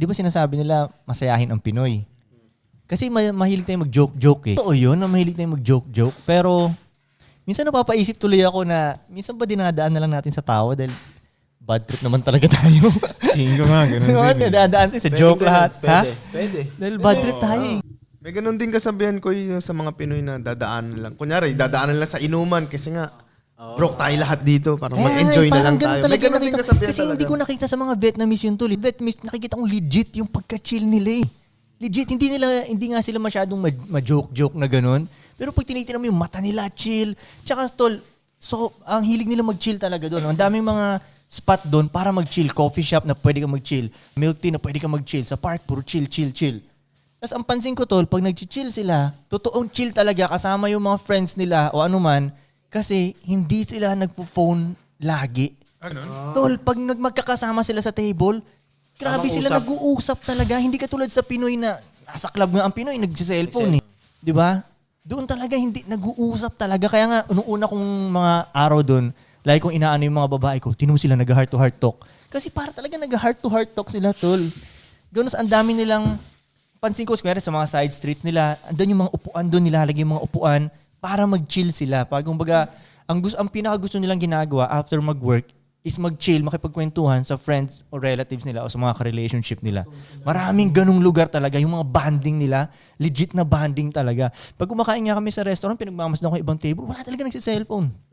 Di ba sinasabi nila masayahin ang Pinoy? Kasi ma- mahilig tayong mag-joke-joke eh. Oo yun, na mahilig tayong mag-joke-joke. Pero minsan napapaisip tuloy ako na minsan ba dinadaan na lang natin sa tawa dahil bad trip naman talaga tayo. Tingin ko nga, ganun Ano, din. eh. dadaan tayo sa Pwede joke lahat. Ha? Pwede. Pwede. Dahil bad trip tayo eh. May ganun din kasabihan ko yung sa mga Pinoy na dadaanan lang. Kunyari, dadaanan lang sa inuman kasi nga broke tayo lahat dito. Parang Kaya mag-enjoy na lang tayo. talaga May ganun din kasabihan Kasi talaga. hindi ko nakita sa mga Vietnamese yun tol. Vietnamese, nakikita kong legit yung pagka-chill nila eh. Legit, hindi nila, hindi nga sila masyadong ma- ma-joke-joke na ganun. Pero pag tinitingnan mo yung mata nila, chill. Tsaka tol, so, ang hilig nila mag-chill talaga doon. Ang daming mga spot doon para mag-chill. Coffee shop na pwede ka mag-chill. Milk tea na pwede ka mag-chill. Sa park, puro chill, chill, chill. Tapos ang pansin ko tol, pag nag-chill sila, totoong chill talaga kasama yung mga friends nila o anuman kasi hindi sila nagpo-phone lagi. Tol, pag nag- magkakasama sila sa table, grabe Tamang sila usap. nag-uusap talaga. Hindi katulad sa Pinoy na nasa club nga ang Pinoy, nagsi-cellphone eh. Di ba? Doon talaga hindi nag-uusap talaga. Kaya nga, nung una kong mga araw doon, lagi kong inaano yung mga babae ko, tinumo sila nag-heart to heart talk. Kasi para talaga nag-heart to heart talk sila, tol. Ganoon ang dami nilang pansin ko, kunyari sa mga side streets nila, andun yung mga upuan doon, nilalagay yung mga upuan para mag-chill sila. Pag kumbaga, ang, gusto, ang pinaka gusto nilang ginagawa after mag-work is mag-chill, makipagkwentuhan sa friends o relatives nila o sa mga ka-relationship nila. Maraming ganung lugar talaga. Yung mga banding nila, legit na banding talaga. Pag kumakain nga kami sa restaurant, pinagmamasdan ko ibang table, wala talaga nagsi-cellphone.